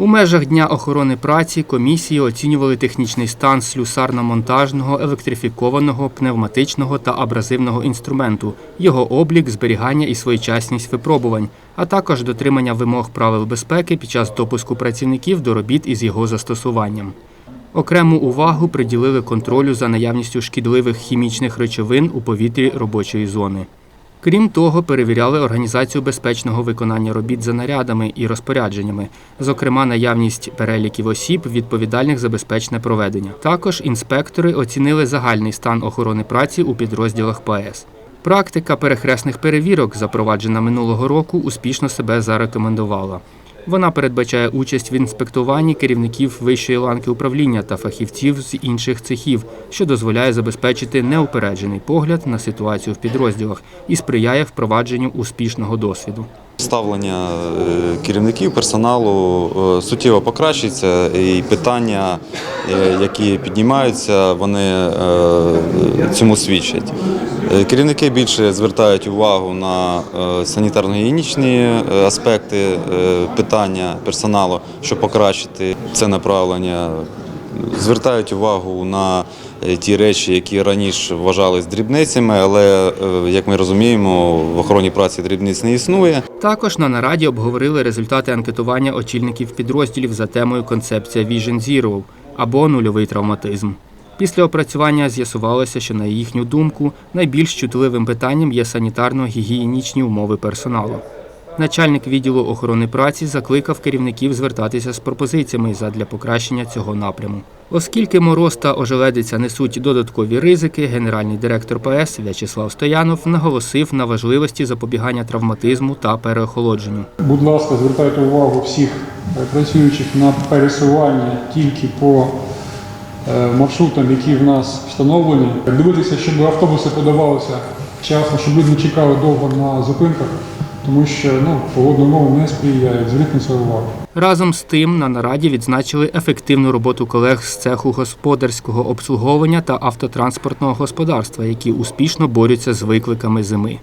У межах Дня охорони праці комісії оцінювали технічний стан слюсарно-монтажного, електрифікованого, пневматичного та абразивного інструменту, його облік, зберігання і своєчасність випробувань, а також дотримання вимог правил безпеки під час допуску працівників до робіт із його застосуванням. Окрему увагу приділили контролю за наявністю шкідливих хімічних речовин у повітрі робочої зони. Крім того, перевіряли організацію безпечного виконання робіт за нарядами і розпорядженнями, зокрема наявність переліків осіб, відповідальних за безпечне проведення. Також інспектори оцінили загальний стан охорони праці у підрозділах ПАЕС. Практика перехресних перевірок, запроваджена минулого року, успішно себе зарекомендувала. Вона передбачає участь в інспектуванні керівників вищої ланки управління та фахівців з інших цехів, що дозволяє забезпечити неупереджений погляд на ситуацію в підрозділах і сприяє впровадженню успішного досвіду. Ставлення е, керівників персоналу е, суттєво покращується, і питання, е, які піднімаються, вони цьому свідчать. Керівники більше звертають увагу на санітарно-гігієнічні аспекти питання персоналу, щоб покращити це направлення. Звертають увагу на ті речі, які раніше вважались дрібницями, але е, як ми розуміємо, в охороні праці дрібниць не існує. Також на нараді обговорили результати анкетування очільників підрозділів за темою концепція Vision Zero або нульовий травматизм. Після опрацювання з'ясувалося, що на їхню думку найбільш чутливим питанням є санітарно-гігієнічні умови персоналу. Начальник відділу охорони праці закликав керівників звертатися з пропозиціями задля покращення цього напряму. Оскільки мороз та ожеледиця несуть додаткові ризики, генеральний директор ПС В'ячеслав Стоянов наголосив на важливості запобігання травматизму та переохолодженню. Будь ласка, звертайте увагу всіх працюючих на пересування тільки по е, маршрутам, які в нас встановлені. Дивитися, щоб автобуси подавалися вчасно, щоб люди не чекали довго на зупинках, тому що ну, погодні умови не сприяють. Зверніть це увагу. Разом з тим на нараді відзначили ефективну роботу колег з цеху господарського обслуговування та автотранспортного господарства, які успішно борються з викликами зими.